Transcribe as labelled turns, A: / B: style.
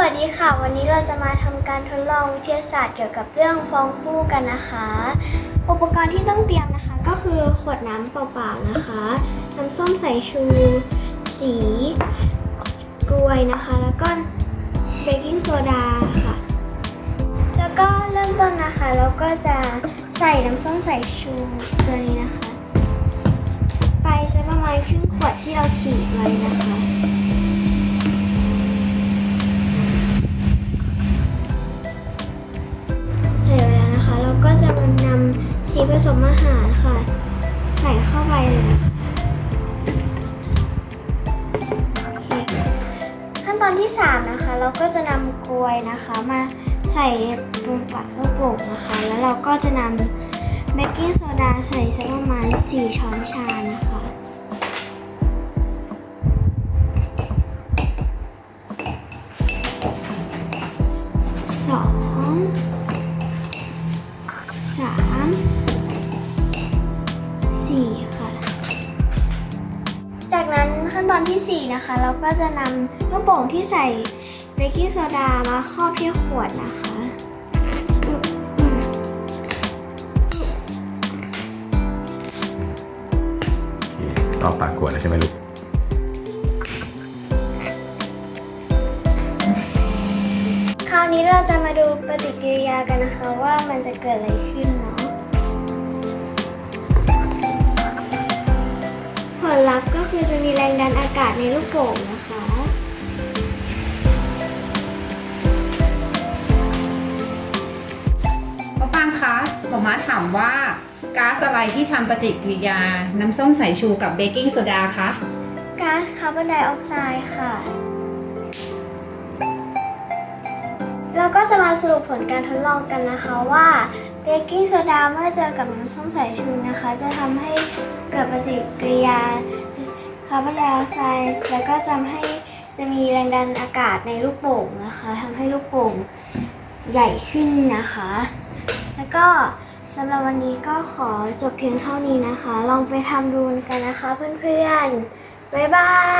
A: วัสดีค่ะ วันนี้เราจะมาทำการทดลองวิทยาศาสตร์เกี่ยวกับเรื่องฟองฟูกันนะคะ อุปกรณ์ที่ต้องเตรียมนะคะ ก็คือขวดน้ำเปล่าๆนะคะน้ำส้มสายชู สีกรวยนะคะ แล้วก็เบกกิ้งโซดาค่ะ แล้วก็เริ่มต้นนะคะเราก็จะใส่น้ำส้มสายชูตัวนี้นะคะ ไปสักประมาณครึ่งขวดที่เราขีดไว้นะคะีผสมอาหารค่ะ ใส่เข้าไปเลยนะคะขั้นตอนที่ 3 นะคะ เราก็จะนำกลวยนะคะมาใส่บนปัดลูกโป่งนะคะ แล้วเราก็จะนำเบกกิ้งโซดาใส่สักประมาณ 4 ช้อนชานะคะสอ2 ค่ะ จากนั้นขั้นตอนที่ 4 นะคะ เราก็จะนำลูกโป่งที่ใส่เบกกิ้งโซดามาครอบที่ขวดนะคะอืมอืม
B: รอบปากขวดแล้วใช่ไหมลูก
A: คราวนี้เราจะมาดูปฏิกิริยากันนะคะว่ามันจะเกิดอะไรขึ้น มีแรงดันอากาศในลูกโป่งนะคะ
C: ป้าปังคะหมอมาถามว่าก๊าซอะไรที่ทำปฏิกิริยาน้ำส้มสายชูกับเบกกิ้งโซดาคะ
A: ก๊าซคาร์บอนไดออกไซด์ค่ะ เราก็จะมาสรุปผลการทดลองกันนะคะว่าเบกกิ้งโซดาเมื่อเจอกับน้ำส้มสายชูนะคะ จะทำให้เกิดปฏิกิริยา คาร์บอนไดออกไซด์แล้วก็จะทำให้จะมีแรงดันอากาศในลูกโป่งนะคะทำให้ลูกโป่งใหญ่ขึ้นนะคะ แล้วก็สำหรับวันนี้ก็ขอจบเพียงเท่านี้นะคะ ลองไปทำดูกันนะคะเพื่อนๆ บ๊ายบาย